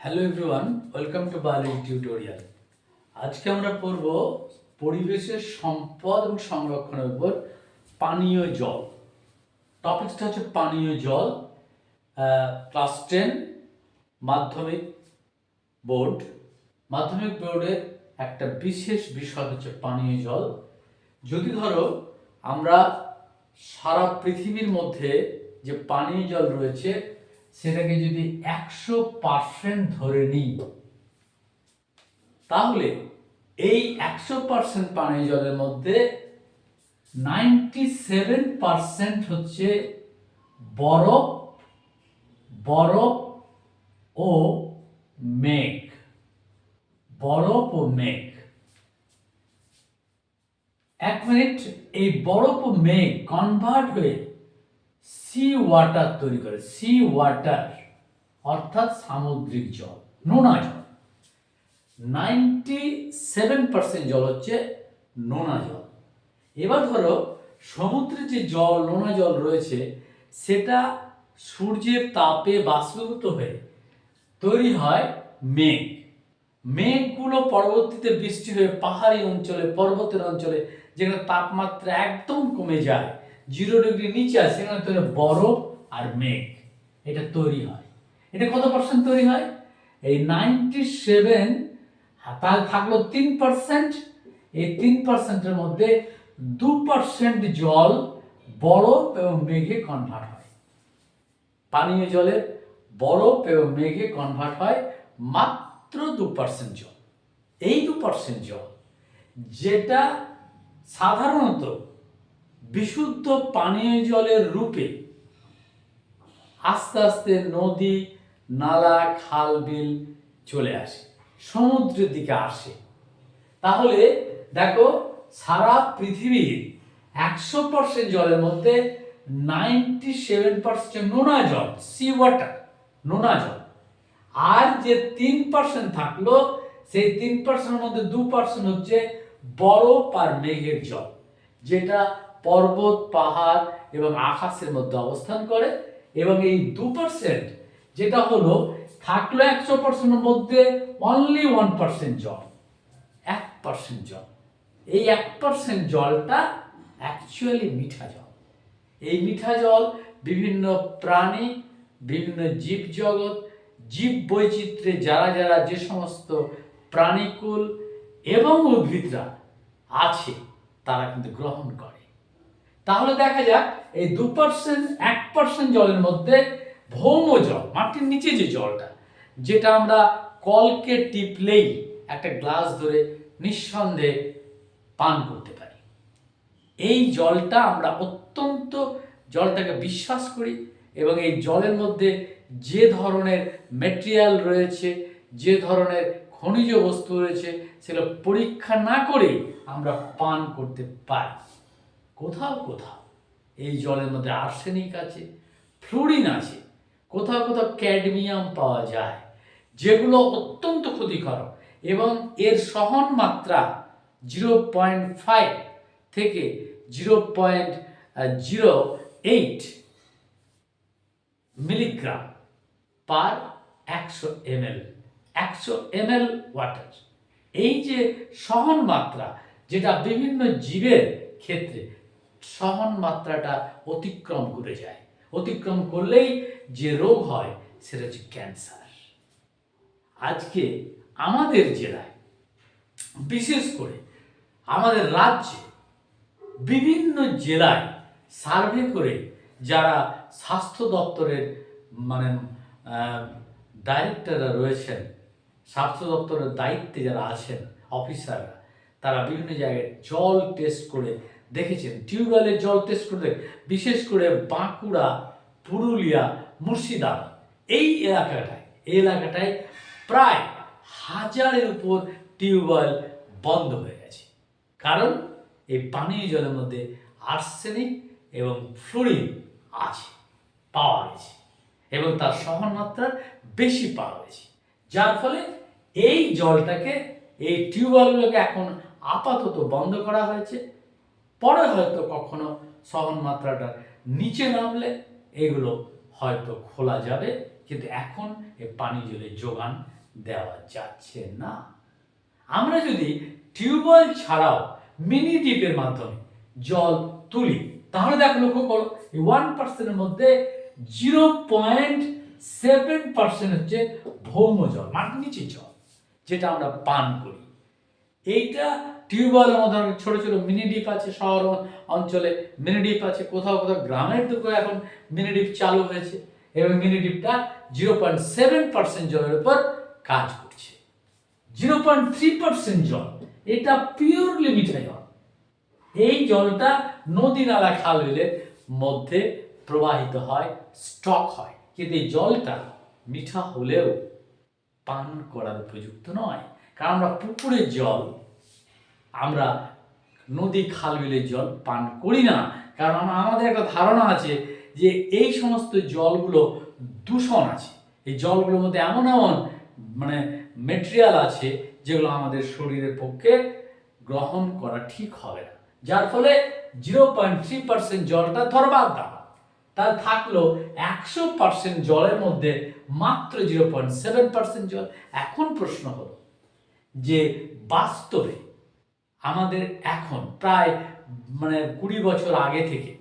Hello everyone welcome to biology tutorial আজকে আমরা পড়ব পরিবেশের সম্পদ এবং সংরক্ষণের উপর পানীয় জল। টপিকসটা হচ্ছে পানীয় জল ক্লাস টেন মাধ্যমিক বোর্ড মাধ্যমিক বোর্ডের একটা বিশেষ বিষয় হচ্ছে পানীয় জল। যদি ধরো, আমরা সারা পৃথিবীর মধ্যে যে পানীয় জল রয়েছে সেটাকে যদি একশো পার্সেন্ট ধরে নিই, তাহলে এই একশো পার্সেন্ট পানীয় জলের মধ্যে নাইনটি সেভেন পার্সেন্ট হচ্ছে বরফ বরফ ও মেঘ। বরফ ও মেঘ। এক মিনিট, এই বরফ ও মেঘ কনভার্ট হয়ে সি ওয়াটার তৈরি করে, সি ওয়াটার, অর্থাৎ সামুদ্রিক জল, নোনা জল। নাইনটি সেভেন পার্সেন্ট জল হচ্ছে নোনা জল। এবার ধরো, সমুদ্রে যে জল, নোনা জল রয়েছে, সেটা সূর্যের তাপে বাষ্পীভূত হয়ে তৈরি হয় মেঘ। মেঘগুলো পরবর্তীতে বৃষ্টি হয়ে পাহাড়ি অঞ্চলে, পর্বতের অঞ্চলে, যেখানে তাপমাত্রা একদম কমে যায় জিরো ডিগ্রি নিচে আসে সেখানে তৈরি বরফ আর মেঘ। এটা তৈরি হয়। এটা কত পার্সেন্ট তৈরি হয়? এই নাইনটি সেভেন তাহলে থাকল তিন পার্সেন্ট এই তিন পার্সেন্টের মধ্যে দু পার্সেন্ট জল বরফ এবং মেঘে কনভার্ট হয়। পানীয় জলে বরফ এবং মেঘে কনভার্ট হয় মাত্র দু পার্সেন্ট জল। এই দু পার্সেন্ট জল যেটা সাধারণত বিশুদ্ধ পানীয় জলের রূপে আস্তে আস্তে নদী, নালা, খাল, বিল চলে আসে, সমুদ্রের দিকে আসে। তাহলে দেখো, সারা পৃথিবীর একশো পার্সেন্ট জলের মধ্যে নাইনটি সেভেন পার্সেন্ট নোনা জল সি ওয়াটার নোনা জল। আর যে তিন পার্সেন্ট থাকল, সেই তিন পার্সেন্টের মধ্যে দু পার্সেন্ট হচ্ছে বরফ আর মেঘের জল, যেটা পর্বত, পাহাড় এবং আকাশের মধ্যে অবস্থান করে এবং এই দু পার্সেন্ট যেটা হলো থাকল একশো পার্সেন্টের মধ্যে অনলি ওয়ান পার্সেন্ট জল, এক পার্সেন্ট জল। এই এক পার্সেন্ট জলটা অ্যাকচুয়ালি মিঠা জল। এই মিঠা জল বিভিন্ন প্রাণী, বিভিন্ন জীবজগৎ জীব বৈচিত্র্যে যারা যারা যে সমস্ত প্রাণীকুল এবং উদ্ভিদরা আছে, তারা কিন্তু গ্রহণ করে। তাহলে দেখা যাক, এই দু পার্সেন্ট এক পার্সেন্ট জলের মধ্যে ভৌম জল, মাটির নিচে যে জলটা, যেটা আমরা কলকে টিপলেই একটা গ্লাস ধরে নিঃসন্দেহে পান করতে পারি। এই জলটা আমরা অত্যন্ত, জলটাকে বিশ্বাস করি এবং এই জলের মধ্যে যে ধরনের মেটেরিয়াল রয়েছে, যে ধরনের খনিজ বস্তু রয়েছে, সেগুলো পরীক্ষা না করেই আমরা পান করতে পারি। কোথাও কোথাও। এই জলের মধ্যে আর্সেনিক আছে ফ্লোরিন আছে, কোথাও কোথাও ক্যাডমিয়াম পাওয়া যায়, যেগুলো অত্যন্ত ক্ষতিকারক এবং এর সহন মাত্রা জিরো পয়েন্ট ফাইভ থেকে zero point zero eight milligram per একশো এমএল একশো এমএল ওয়াটার এই যে সহন মাত্রা যেটা বিভিন্ন জীবের ক্ষেত্রে সহন মাত্রাটা অতিক্রম করে যায়। অতিক্রম করলেই যে রোগ হয়, সেটা হচ্ছে ক্যান্সার। আজকে আমাদের জেলায়, বিশেষ করে আমাদের রাজ্যে, বিভিন্ন জেলায় সার্ভে করে যারা স্বাস্থ্য দপ্তরের মানে ডাইরেক্টররা রয়েছেন, স্বাস্থ্য দপ্তরের দায়িত্বে যারা আছেন, অফিসাররা, তারা বিভিন্ন জায়গায় জল টেস্ট করে দেখেছেন? টিউবওয়েলের জল টেস্ট করে বিশেষ করে বাঁকুড়া, পুরুলিয়া, মুর্শিদাবাদ। এই এলাকাটায় এই এলাকাটায় প্রায় হাজারের উপর টিউবওয়েল বন্ধ হয়ে গেছে। কারণ এই পানীয় জলের মধ্যে আর্সেনিক এবং ফ্লোরিন আছে, পাওয়া গেছে এবং তার সহন মাত্রা বেশি পাওয়া গেছে। যার ফলে এই জলটাকে, এই টিউবওয়েলগুলোকে এখন আপাতত বন্ধ করা হয়েছে। পরে হয়তো কখনো সহন মাত্রাটা নিচে নামলে এগুলো হয়তো খোলা যাবে, কিন্তু এখন এ পানি জলের যোগান দেওয়া যাচ্ছে না। আমরা যদি টিউবওয়েল ছাড়াও মিনি ডিপের মাধ্যমে জল তুলি, তাহলে দেখো লক্ষ্য করো ওয়ান পার্সেন্টের মধ্যে জিরো পয়েন্ট সেভেন পার্সেন্ট হচ্ছে ভৌম জল, মাটির নিচে জল, যেটা আমরা পান করি। এইটা টিউবওয়েলের মধ্যে অনেক ছোট ছোট মিনি ডিপ আছে শহর অঞ্চলে। মিনি ডিপ আছে কোথাও কোথাও, গ্রামের দিকেও এখন মিনি ডিপ চালু হয়েছে। এবং মিনি ডিপটা জিরো পয়েন্ট সেভেন পার্সেন্ট জলের উপর কাজ করছে। জিরো পয়েন্ট থ্রি পার্সেন্ট জল, এটা পিওরলি মিঠা জল। এই জলটা নদী নালা খাল বিলের মধ্যে প্রবাহিত হয় স্টক হয়। কিন্তু এই জলটা মিঠা হলেও পান করার উপযুক্ত নয়। কারণ আমরা পুকুরের জল আমরা নদী খাল বিলের জল পান করি না। কারণ আমাদের একটা ধারণা আছে যে এই সমস্ত জলগুলো দূষণ আছে। এই জলগুলোর মধ্যে এমন এমন মানে মেটেরিয়াল আছে যেগুলো আমাদের শরীরের পক্ষে গ্রহণ করা ঠিক হবে না। যার ফলে জিরো পয়েন্ট থ্রি পার্সেন্ট জলটা ধরবার দাম। তার থাকল একশো পার্সেন্ট জলের মধ্যে মাত্র জিরো পয়েন্ট সেভেন পার্সেন্ট জল। এখন প্রশ্ন হলো যে বাস্তবে আমাদের এখন প্রায় মানে কুড়ি বছর আগে থেকে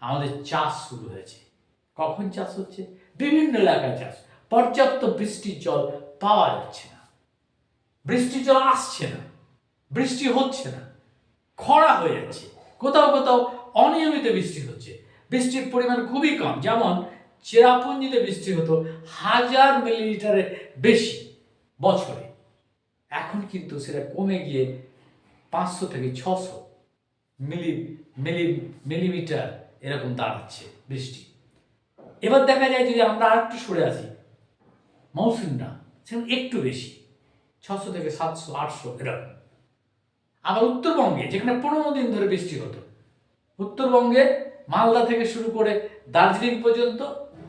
আমাদের চাষ শুরু হয়েছে। কখন চাষ হচ্ছে? বিভিন্ন এলাকায় চাষ। পর্যাপ্ত বৃষ্টির জল পাওয়া যাচ্ছে না। বৃষ্টির জল আসছে না। বৃষ্টি হচ্ছে না। খরা হয়ে যাচ্ছে। কোথাও কোথাও অনিয়মিত বৃষ্টি হচ্ছে। বৃষ্টির পরিমাণ খুবই কম। যেমন চেরাপুঞ্জিতে বৃষ্টি হতো হাজার মিলিলিটারের বেশি বছরে। এখন কিন্তু সেটা কমে গিয়ে পাঁচশো থেকে ছশো মিলি মিলি, মিলিমিটার এরকম দাঁড়াচ্ছে বৃষ্টি। এবার দেখা যায় যদি আমরা আর একটু সরে আসি, মৌসুমটা সেখানে একটু বেশি, ছশো থেকে সাতশো, আটশো এরকম। আবার উত্তরবঙ্গে, যেখানে পনেরো দিন ধরে বৃষ্টি হতো, উত্তরবঙ্গে মালদা থেকে শুরু করে দার্জিলিং পর্যন্ত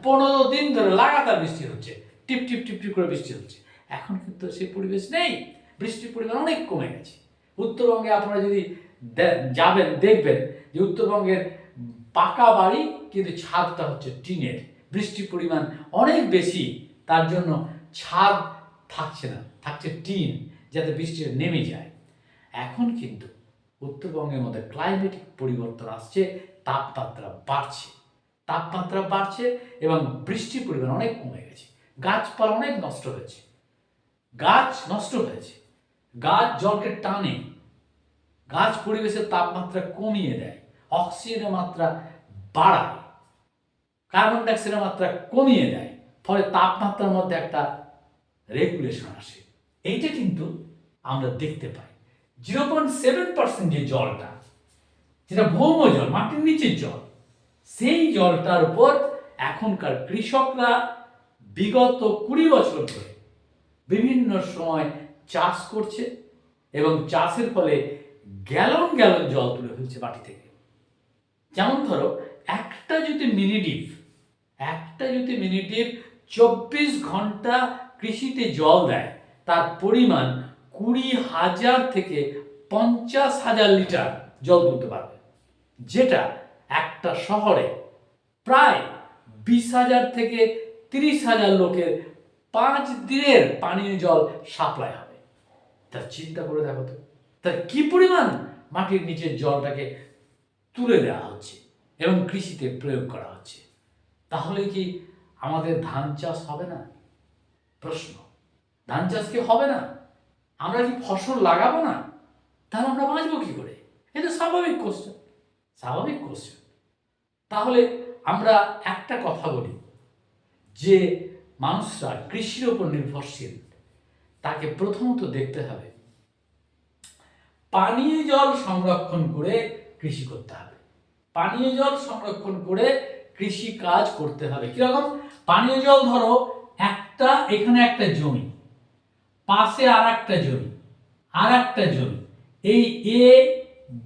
পনেরো দিন ধরে লাগাতার বৃষ্টি হচ্ছে, টিপ টিপ টিপ টিপ করে বৃষ্টি হচ্ছে। এখন কিন্তু সেই পরিবেশ নেই, বৃষ্টির পরিমাণ অনেক কমে গেছে। উত্তরবঙ্গে আপনারা যদি যাবেন, দেখবেন যে উত্তরবঙ্গের পাকা বাড়ি কিন্তু ছাদটা হচ্ছে টিনের। বৃষ্টির পরিমাণ অনেক বেশি, তার জন্য ছাদ থাকছে না, থাকছে টিন, যাতে বৃষ্টিটা নেমে যায়। এখন কিন্তু উত্তরবঙ্গের মধ্যে ক্লাইমেটিক পরিবর্তন আসছে, তাপমাত্রা বাড়ছে। তাপমাত্রা বাড়ছে এবং বৃষ্টির পরিমাণ অনেক কমে গেছে। গাছপালা অনেক নষ্ট হয়েছে। গাছ নষ্ট হয়েছে। গাছ জলকে টানে, গাছ পরিবেশের তাপমাত্রা কমিয়ে দেয়, অক্সিজেনের মাত্রা বাড়ায় কার্বন ডাইঅক্সাইডের মাত্রা কমিয়ে দেয়, ফলে তাপমাত্রার মধ্যে একটা রেগুলেশন আসে। এইটা কিন্তু আমরা দেখতে পাই। জিরো পয়েন্ট সেভেন পার্সেন্ট যে জলটা, যেটা ভৌম জল, মাটির নিচের জল, সেই জলটার উপর এখনকার কৃষকরা বিগত কুড়ি বছর ধরে বিভিন্ন সময় চাষ করছে এবং চাষের ফলে গ্যালন গ্যালন জল তুলে ফেলছে মাটি থেকে। যেমন ধরো, একটা যদি মিনি ডিপ একটা যদি মিনিডিপ চব্বিশ ঘণ্টা কৃষিতে জল দেয়, তার পরিমাণ কুড়ি হাজার থেকে পঞ্চাশ হাজার লিটার জল তুলতে পারবে। যেটা একটা শহরে প্রায় বিশ হাজার থেকে তিরিশ হাজার লোকের পাঁচ দিনের পানীয় জল সাপ্লাই হবে তার চিন্তা করে দেখো তো। তার কি পরিমাণ মাটির নিচের জলটাকে তুলে দেওয়া হচ্ছে এবং কৃষিতে প্রয়োগ করা হচ্ছে? তাহলে কি আমাদের ধান চাষ হবে না? প্রশ্ন। ধান চাষ কি হবে না? আমরা কি ফসল লাগাবো না? তাহলে আমরা বাঁচবো কি করে? এটা স্বাভাবিক কোশ্চেন স্বাভাবিক কোশ্চেন তাহলে আমরা একটা কথা বলি। যে মানুষরা কৃষির ওপর নির্ভরশীল তাকে প্রথমত দেখতে হবে। পানীয় জল সংরক্ষণ করে কৃষি করতে হবে। পানীয় জল সংরক্ষণ করে কৃষি কাজ করতে হবে। কীরকম? পানীয় জল ধরো, একটা, এখানে একটা জমি, পাশে আর একটা জমি আর একটা জমি, এই এ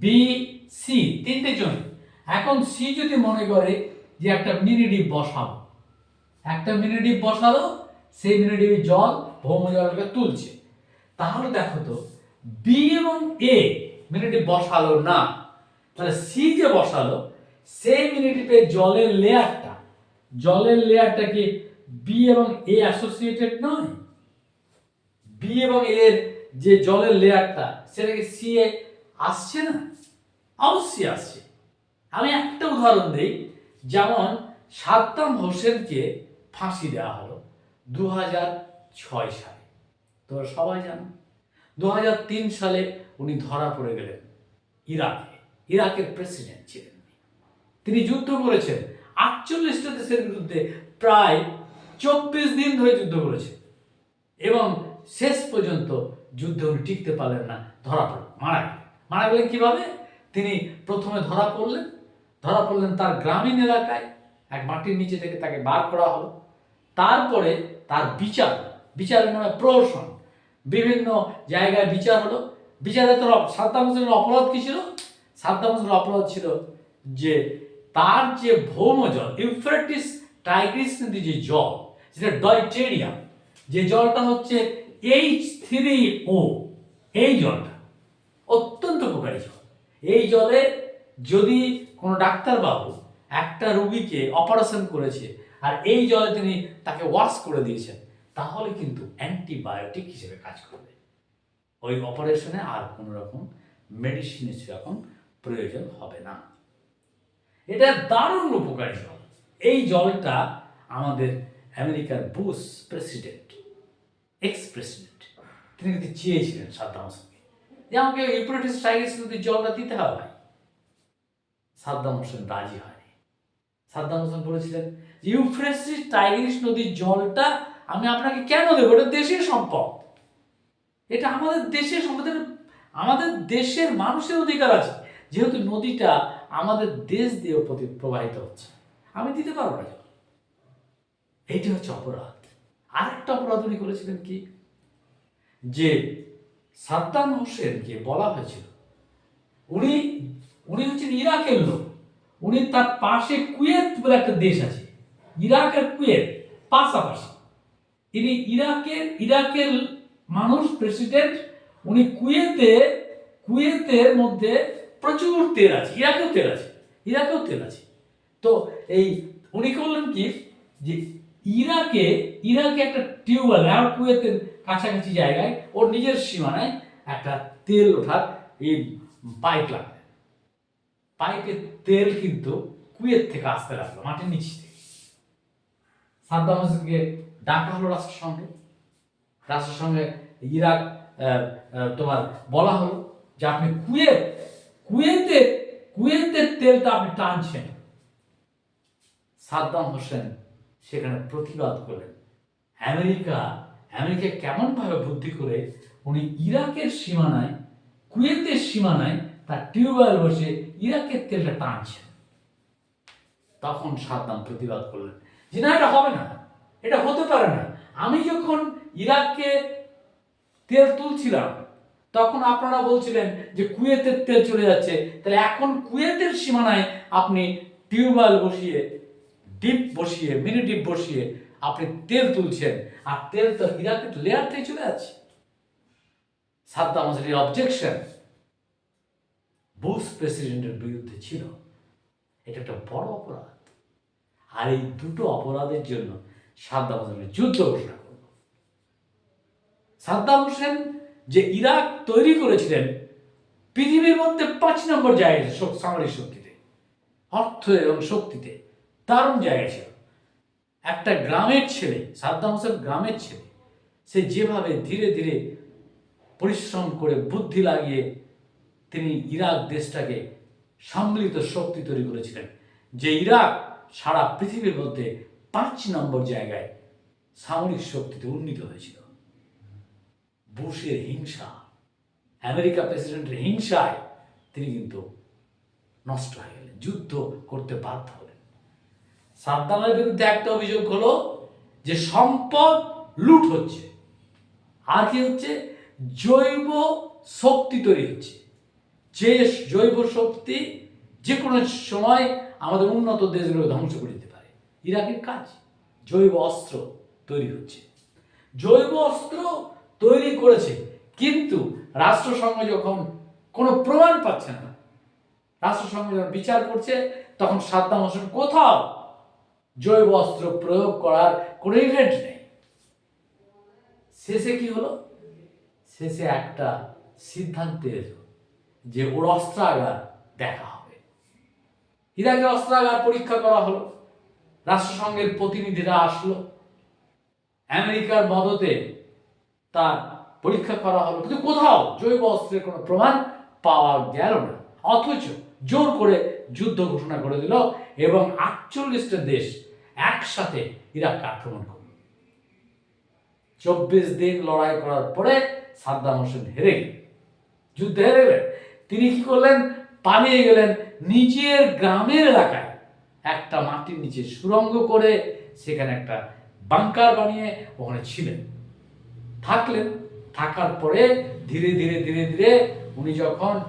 বি সি তিনটে জমি। এখন সি যদি মনে করে যে একটা মিনি ডিপ বসাবো, একটা মিনি ডিপ বসালো, সেই মিনি ডিপে জল ভৌম জলকে তুলছে। তাহলে দেখো তো বি এবং এ মিনি ডিপ বসালো না, তাহলে সি যে বসালো, সেই মিনি ডিপে জলের লেয়ারটা জলের লেয়ারটা কি বি এবং এ অ্যাসোসিয়েটেড নয়? বি এবং এর যে জলের লেয়ারটা সেটাকে সি এ আসছে না? অবশ্যই আসছে। আমি একটা উদাহরণ দিই, যেমন সাদ্দাম হোসেনকে ফাঁসি দেওয়া হলো দু হাজার ছয় সালে। তোমরা সবাই জানো দু সালে উনি ধরা পড়ে গেলেন ইরাকে। ইরাকের প্রেসিডেন্ট ছিলেন তিনি যুদ্ধ করেছেন। আটচল্লিশটা দেশের বিরুদ্ধে প্রায় চব্বিশ দিন ধরে যুদ্ধ করেছেন। এবং শেষ পর্যন্ত যুদ্ধে উনি টিকতে পারলেন না, ধরা পড়লেন মারা গেলেন। মারা গেলেন কীভাবে? তিনি প্রথমে ধরা পড়লেন। ধরা পড়লেন তার গ্রামীণ এলাকায়, এক মাটির নিচে থেকে তাকে বার করা হলো। তারপরে তার বিচার বিচারের নামে প্রহসন। বিভিন্ন জায়গায় বিচার হলো। বিচারে তোর সাদ্দাম হোসেনের অপরাধ কি ছিল? সাদ্দাম হোসেনের অপরাধ ছিল যে তার যে ভৌম জল ইউফ্রেটিস টাইগ্রিস নদী যে জল, যেটা ডয়টেরিয়াম যে জলটা হচ্ছে এইচ থ্রি ও এই জলটা অত্যন্ত উপকারী জল। এই জলে যদি কোনো ডাক্তারবাবু একটা রুগীকে অপারেশন করেছে, আর এই জলে তিনি তাকে ওয়াশ করে দিয়েছেন তাহলে কিন্তু অ্যান্টিবায়োটিক হিসেবে কাজ করবে। ওই অপারেশনে আর কোনো রকম মেডিসিনের সেরকম প্রয়োজন হবে না। এটা দারুণ উপকারী জল। এই জলটা আমাদের আমেরিকার বুশ প্রেসিডেন্ট এক্স প্রেসিডেন্ট তিনি কিন্তু চেয়েছিলেন সাদ্দাম হোসেনকে যে আমাকে ইউপ্রেটিস টাইগ্রিস নদীর জলটা দিতে হবে সাদ্দাম হোসেন রাজি হয়নি। সাদ্দাম হোসেন বলেছিলেন যে ইউফ্রেটিস টাইগ্রিস নদীর জলটা আমি আপনাকে কেন দেবো? এটা দেশের সম্পদ। এটা আমাদের দেশের সম্পদ আমাদের দেশের মানুষের অধিকার আছে। যেহেতু নদীটা আমাদের দেশ দিয়ে প্রতি- প্রবাহিত হচ্ছে। আমি দিতে পারব না এইটি হচ্ছে অপরাধ। আরেকটা অপরাধ উনি করেছিলেন কি? যে সাদ্দাম হোসেনকে বলা হয়েছিল, উনি উনি হচ্ছেন ইরাকের লোক। উনি তার পাশে কুয়েত বলে একটা দেশ আছে। ইরাক আর কুয়েত, পাশাপাশি। ইনি ইরাকের ইরাকের মানুষ প্রেসিডেন্ট উনি কুয়েতে কুয়েতের মধ্যে প্রচুর তেল আছে, ইরাকেও তেল আছে, ইরাকেও তেল আছে। তো এই, উনি করলেন কি? যে ইরাকে ইরাকে একটা টিউবওয়েল আর কুয়েতের কাছাকাছি জায়গায়, ওর নিজের সীমানায় একটা তেল ওঠার এই পাইপ লাগালেন পাইপের তেল কিন্তু কুয়েত থেকে আসতে লাগল, মাটির নিচ থেকে। সাদ্দাম হোসেনকে ডাকা হলো রাষ্ট্রসংঘে রাষ্ট্রসংঘে ইরাক আহ, আহ, তোমার বলা হলো যে আপনি কুয়েত কুয়েতে কুয়েতের তেলটা আপনি টানছেন। সাদ্দাম হোসেন সেখানে প্রতিবাদ করলেন। আমেরিকা আমেরিকা কেমনভাবে বুদ্ধি করে উনি ইরাকের সীমানায় কুয়েতের সীমানায় তার টিউবওয়েল বসে ইরাকের তেলটা টানছেন। তখন সাদ্দাম প্রতিবাদ করলেন যে না এটা হবে না। এটা হতে পারে না। আমি যখন ইরাককে তেল তুলছিলাম, তখন আপনারা বলছিলেন যে কুয়েতের তেল চলে যাচ্ছে। তাহলে এখন কুয়েতের সীমানায় আপনি টিউবওয়েল বসিয়ে, ডিপ বসিয়ে, মিনি ডিপ বসিয়ে আপনি তেল তুলছেন। আর তেল তো ইরাকের লেয়ার থেকে চলে যাচ্ছে। সাদ্দাম হোসেনের অবজেকশন বুশ প্রেসিডেন্টের বিরুদ্ধে ছিল। এটা একটা বড় অপরাধ। আর এই দুটো অপরাধের জন্য সাদ্দাম হোসেনের যুদ্ধ ঘোষণা করল সাদ্দাম হোসেন যে ইরাক তৈরি করেছিলেন, পৃথিবীর মধ্যে পাঁচ নম্বর জায়গায় সামরিক শক্তিতে, অর্থ এবং শক্তিতে দারুণ জায়গা ছিল। একটা গ্রামের ছেলে, সাদ্দাম হোসেন গ্রামের ছেলে, সে যেভাবে ধীরে ধীরে পরিশ্রম করে বুদ্ধি লাগিয়ে তিনি ইরাক দেশটাকে সম্মিলিত শক্তি তৈরি করেছিলেন, যে ইরাক সারা পৃথিবীর মধ্যে পাঁচ নম্বর জায়গায় সামরিক শক্তিতে উন্নীত হয়েছিল। বুশের হিংসা, আমেরিকা প্রেসিডেন্টের হিংসায় তিনি কিন্তু নষ্ট হয়ে গেলেন, যুদ্ধ করতে বাধ্য হলেন। সাদ্দামের বিরুদ্ধে একটা অভিযোগ হলো যে সম্পদ লুট হচ্ছে, আর কি হচ্ছে? জৈব শক্তি তৈরি হচ্ছে। যে জৈব শক্তি যে কোনো সময় আমাদের উন্নত দেশগুলো ধ্বংস করে ইরাকের কাজ? জৈব অস্ত্র তৈরি হচ্ছে। জৈব অস্ত্র তৈরি করেছে, কিন্তু রাষ্ট্রসংঘ যখন কোনো প্রমাণ পাচ্ছে না রাষ্ট্রসংঘ যখন বিচার করছে, তখন সাদ্দাম হোসেন কোথাও জৈব অস্ত্র প্রয়োগ করার কোনো ইভেন্ট নেই। শেষে কি হলো? শেষে একটা সিদ্ধান্তে এলো যে ওর অস্ত্রাগার দেখা হবে। ইরাকে অস্ত্রাগার পরীক্ষা করা হলো। রাষ্ট্রসংঘের প্রতিনিধিরা আসলো। আমেরিকার মদতে তার পরীক্ষা করা হলো। কিন্তু কোথাও জৈব অস্ত্রের কোনো প্রমাণ পাওয়া গেল না। অথচ জোর করে যুদ্ধ ঘোষণা করে দিল এবং আটচল্লিশটা দেশ একসাথে ইরাককে আক্রমণ করল। চব্বিশ দিন লড়াই করার পরে সাদ্দাম হোসেন হেরে গেলেন। যুদ্ধে হেরে গেলেন। তিনি কি করলেন? পালিয়ে গেলেন নিজের গ্রামের এলাকায়। একটা মাটির নিচে সুরঙ্গ করে সেখানে একটা বাংকার বানিয়ে ওখানে ছিলেন। থাকলেন। থাকার পরে ধীরে ধীরে ধীরে ধীরে উনি যখন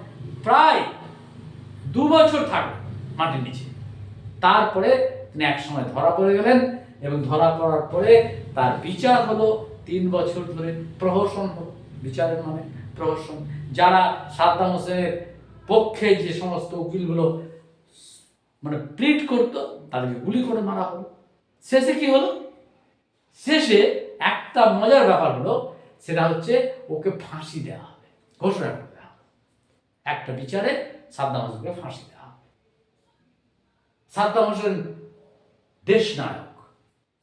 প্রায় দু বছর থাকলেন মাটির নিচে, তারপরে তিনি এক সময় ধরা পড়ে গেলেন এবং ধরা পড়ার পরে তার বিচার হলো তিন বছর ধরে প্রহসন হলো। বিচারের মানে প্রহসন। যারা সাদ্দাম হোসেনের পক্ষে যে সমস্ত উকিলগুলো মানে প্রিট করতো, তাদেরকে গুলি করে মারা হলো। শেষে কি হলো? শেষে একটা মজার ব্যাপার হলো, সেটা হচ্ছে ওকে ফাঁসি দেওয়া হবে, ঘোষণা করে দেওয়া হবে। একটা বিচারে সাদ্দাম হোসেনকে ফাঁসি দেওয়া হবে। সাদ্দাম হোসেন দেশ নায়ক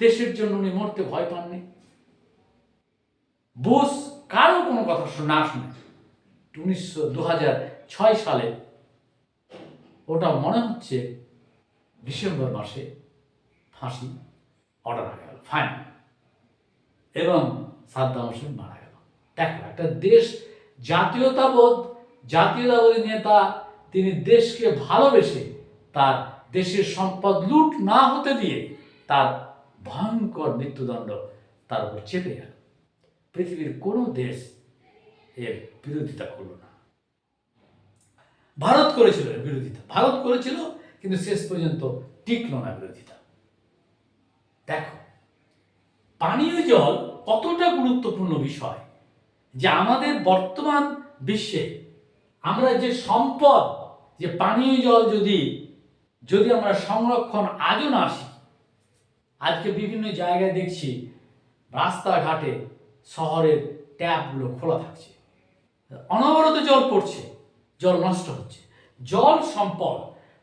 দেশের জন্য উনি মরতে ভয় পাননি। বুশ কারও কোনো কথা না শুনে উনিশশো দু হাজার ছয় সালে ওটা মনে হচ্ছে ডিসেম্বর মাসে ফাঁসি অর্ডার হয়ে গেল ফাইনাল এবং সাদ্দাম হোসেন মারা গেল। দেখো, একটা দেশ জাতীয়তাবোধ জাতীয়তাবাদী নেতা, তিনি দেশকে ভালোবেসে তার দেশের সম্পদ লুট না হতে দিয়ে তার ভয়ঙ্কর মৃত্যুদণ্ড তার উপর চেপে গেল। পৃথিবীর কোনো দেশ এর বিরোধিতা করল না। ভারত করেছিল বিরোধিতা। ভারত করেছিল কিন্তু শেষ পর্যন্ত টিকলো না বিরোধিতা। দেখো, পানীয় জল কতটা গুরুত্বপূর্ণ বিষয় যে আমাদের বর্তমান বিশ্বে আমরা যে সম্পদ, যে পানীয় জল যদি যদি আমরা সংরক্ষণ আজও না আসি, আজকে বিভিন্ন জায়গায় দেখছি রাস্তাঘাটে শহরের ট্যাপগুলো খোলা থাকছে। অনবরত জল পড়ছে, জল নষ্ট হচ্ছে। জল সম্পদ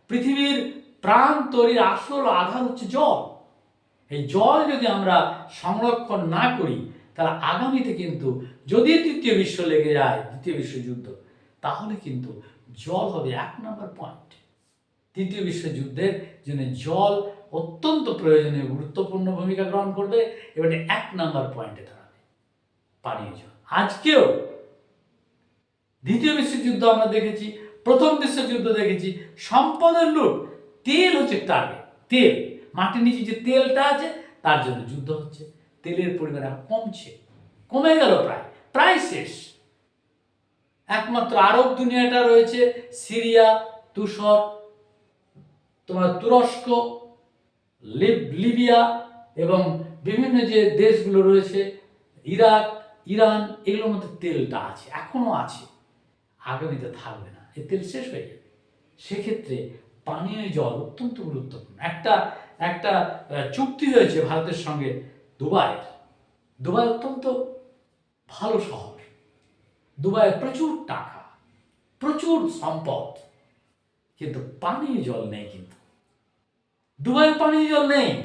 পৃথিবীর প্রাণ তৈরির আসল আধার হচ্ছে জল। এই জল যদি আমরা সংরক্ষণ না করি, তাহলে আগামীতে কিন্তু যদি তৃতীয় বিশ্ব লেগে যায়, দ্বিতীয় বিশ্বযুদ্ধ, তাহলে কিন্তু জল হবে এক নম্বর পয়েন্ট তৃতীয় বিশ্বযুদ্ধের জন্য জল অত্যন্ত প্রয়োজনীয়, গুরুত্বপূর্ণ ভূমিকা গ্রহণ করবে এবং এক নম্বর পয়েন্টে দাঁড়াবে পানীয় জল। আজকেও দ্বিতীয় বিশ্বযুদ্ধ আমরা দেখেছি প্রথম বিশ্বযুদ্ধ দেখেছি, সম্পদের লুট, তেল হচ্ছে টার্গেট তেল। মাটির নিচে যে তেলটা আছে, তার জন্য যুদ্ধ হচ্ছে। তেলের পরিমাণ কমছে, কমে গেল প্রায় প্রায় শেষ। একমাত্র আরব দুনিয়াটা রয়েছে, সিরিয়া, তুষর, তোমার তুরস্ক, লিব- লিবিয়া এবং বিভিন্ন যে দেশগুলো রয়েছে, ইরাক, ইরান, এগুলোর মধ্যে তেলটা আছে এখনও আছে, আগামীতে থাকবে এই তেল শেষ হয়ে যাবে। সেক্ষেত্রে পানীয় জল অত্যন্ত গুরুত্বপূর্ণ। একটা একটা চুক্তি হয়েছে ভারতের সঙ্গে দুবাইয়ের। দুবাই অত্যন্ত ভালো শহর। দুবাইয়ে প্রচুর টাকা, প্রচুর সম্পদ, কিন্তু পানীয় জল নেই কিন্তু। দুবাইয়ে পানীয় জল নেই।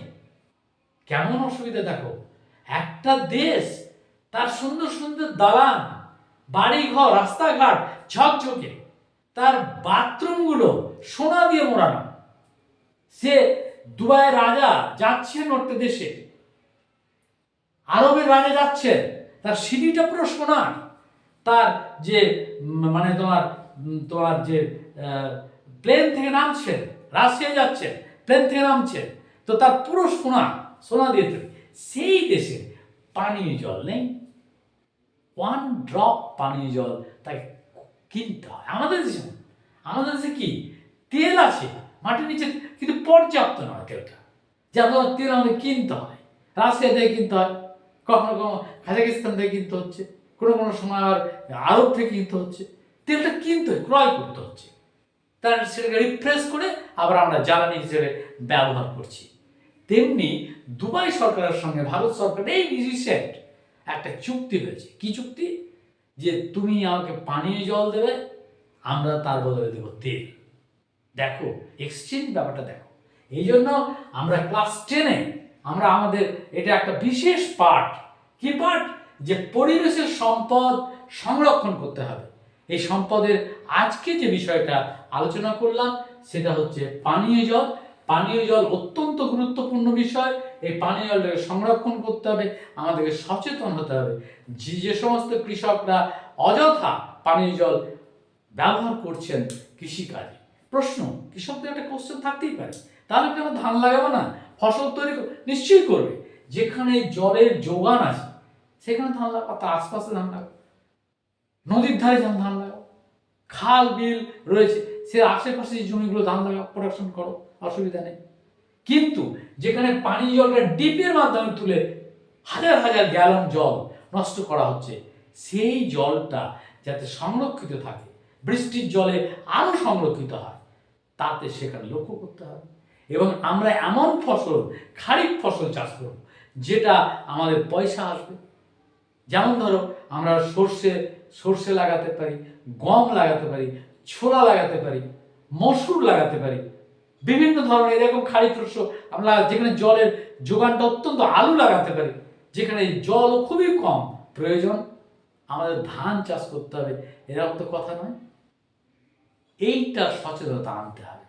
কেমন অসুবিধা দেখো? একটা দেশ, তার সুন্দর সুন্দর দালান, বাড়িঘর, রাস্তাঘাট ঝকঝকে। তার বাথরুমগুলো সোনা দিয়ে মোড়ানো। সে দুবাইয়ের রাজা যাচ্ছেন অর্থ দেশে। আরবের রাজা যাচ্ছেন, তার সিঁড়িটা পুরো সোনার তার যে মানে তোমার তোমার যে প্লেন থেকে নামছেন রাশিয়া যাচ্ছেন প্লেন থেকে নামছেন, তো তার পুরো সোনা সোনা দিয়ে সেই দেশে পানীয় জল নেই। ওয়ান ড্রপ পানীয় জল তাকে কিনতে হয়। আমাদের দেশে আমাদের দেশে কি? তেল আছে, মাটির নিচে, কিন্তু পর্যাপ্ত নয় তেলটা। যা তোমার তেল আমাদের কিনতে হয়। রাশিয়া থেকে কিনতে হয়, কখনো কখনো কাজাকিস্তান থেকে কিনতে হচ্ছে, কোনো কোনো সময় আবার আরব থেকে কিনতে হচ্ছে। তেলটা কিনতে হয়, ক্রয় করতে হচ্ছে। তার সেটাকে রিফ্রেশ করে আবার আমরা জ্বালানি হিসেবে ব্যবহার করছি। তেমনি দুবাই সরকারের সঙ্গে ভারত সরকারের এই রিসেন্ট একটা চুক্তি হয়েছে। কি চুক্তি? যে তুমি আমাকে পানীয় জল দেবে, আমরা তার বদলে দেবো তেল। দেখো এক্সচেঞ্জ ব্যাপারটা দেখো। এই জন্য আমরা ক্লাস টেনে আমরা আমাদের এটা একটা বিশেষ পার্ট কি পার্ট যে পরিবেশের সম্পদ সংরক্ষণ করতে হবে। এই সম্পদের আজকে যে বিষয়টা আলোচনা করলাম, সেটা হচ্ছে পানীয় জল। পানীয় জল অত্যন্ত গুরুত্বপূর্ণ বিষয়। এই পানীয় জলটাকে সংরক্ষণ করতে হবে, আমাদেরকে সচেতন হতে হবে। যে যে সমস্ত কৃষকরা অযথা পানীয় জল ব্যবহার করছেন কৃষিকাজে। প্রশ্ন, কৃষকদের একটা কোশ্চেন থাকতেই পারে। তাহলে কেন ধান লাগাবো না? ফসল তৈরি নিশ্চয়ই করবে। যেখানে জলের যোগান আছে, সেখানে ধান লাগাবো, তার আশপাশে ধান লাগাবো। নদীর ধারে ধান ধান লাগাও খাল, বিল রয়েছে, সে আশেপাশে জমিগুলো ধান লাগাও প্রোডাকশন করো। অসুবিধা নেই। কিন্তু যেখানে পানি জলটা ডিপের মাধ্যমে তুলে হাজার হাজার গ্যালন জল নষ্ট করা হচ্ছে, সেই জলটা যাতে সংরক্ষিত থাকে, বৃষ্টির জলে আরও সংরক্ষিত হয়, তাতে সেখানে লক্ষ্য করতে হবে। এবং আমরা এমন ফসল, খারিফ ফসল চাষ করব, যেটা আমাদের পয়সা আসবে। যেমন ধরো, আমরা সর্ষে সর্ষে লাগাতে পারি, গম লাগাতে পারি, ছোলা লাগাতে পারি, মসুর লাগাতে পারি বিভিন্ন ধরনের এরকম খারিফ শস্য আমরা যেখানে জলের যোগানটা অত্যন্ত আলু লাগাতে পারি, যেখানে জল খুবই কম। প্রয়োজন? আমাদের ধান চাষ করতে হবে, এরকম তো কথা নয়। এইটা সচেতনতা আনতে হবে।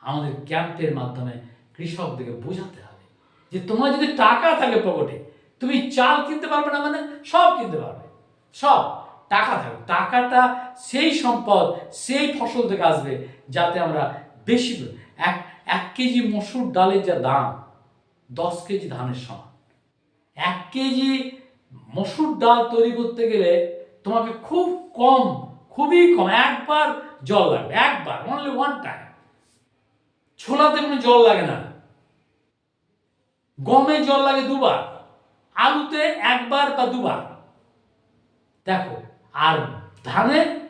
আমাদের ক্যাম্পের মাধ্যমে কৃষকদেরকে বোঝাতে হবে যে তোমার যদি টাকা থাকে পকেটে, তুমি চাল কিনতে পারবে না মানে সব কিনতে পারবে। সব, টাকা থাকবে টাকাটা সেই সম্পদ, সেই ফসল থেকে আসবে, যাতে আমরা বেশি এক কেজি মসুর ডালের যা দাম, দশ কেজি ধানের সমান। এক কেজি মসুর ডাল তৈরি করতে গেলে তোমাকে খুব কম, খুবই কম, একবার জল লাগবে, একবার অনলি ওয়ান টাইম ছোলাতে কোনো জল লাগে না। গমে জল লাগে দুবার, আলুতে একবার বা দুবার। দেখো, আর ধানে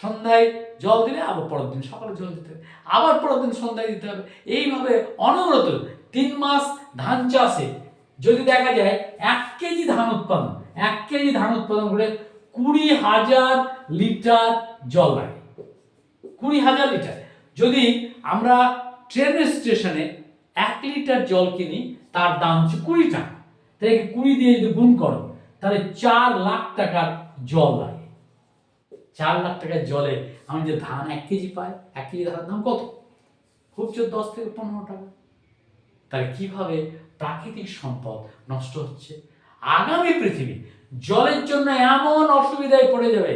সন্ধ্যায় জল দিলে আবার পরের দিন সকালে জল দিতে হবে। আবার পরের দিন সন্ধ্যায় দিতে হবে। এইভাবে অনবরত তিন মাস ধান চাষে যদি দেখা যায় এক কেজি ধান উৎপাদন, এক কেজি ধান উৎপাদন করে কুড়ি হাজার লিটার জল লাগে। কুড়ি হাজার লিটার। যদি আমরা ট্রেন স্টেশনে এক লিটার জল কিনি, তার দাম হচ্ছে কুড়ি টাকা। তাই কুড়ি দিয়ে যদি গুণ করো তাহলে চার লাখ টাকার জল লাগে। চার লাখ টাকার জলে আমি যে ধান এক কেজি পাই, এক কেজি ধানের দাম কত? খুব জোর দশ থেকে পনেরো টাকা। তাহলে কীভাবে প্রাকৃতিক সম্পদ নষ্ট হচ্ছে? আগামী পৃথিবী জলের জন্য এমন অসুবিধায় পড়ে যাবে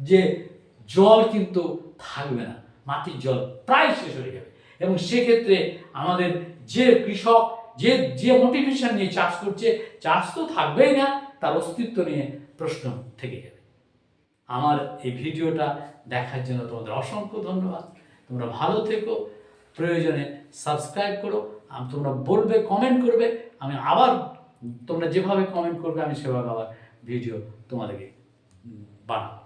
যে জল কিন্তু থাকবে না, মাটির জল প্রায় শেষ হয়ে যাবে। এবং সেক্ষেত্রে আমাদের যে কৃষক, যে যে মোটিভেশন নিয়ে চাষ করছে, চাষ তো থাকবেই না, তার অস্তিত্ব নিয়ে প্রশ্ন থেকে যাবে। আমার এই ভিডিওটা দেখার জন্য তোমাদের অসংখ্য ধন্যবাদ। তোমরা ভালো থেকো, প্রয়োজনে সাবস্ক্রাইব করো তোমরা বলবে কমেন্ট করবে, আমি আবার তোমরা যেভাবে কমেন্ট করবে, আমি সেভাবে আবার ভিডিও তোমাদেরকে বানাবো।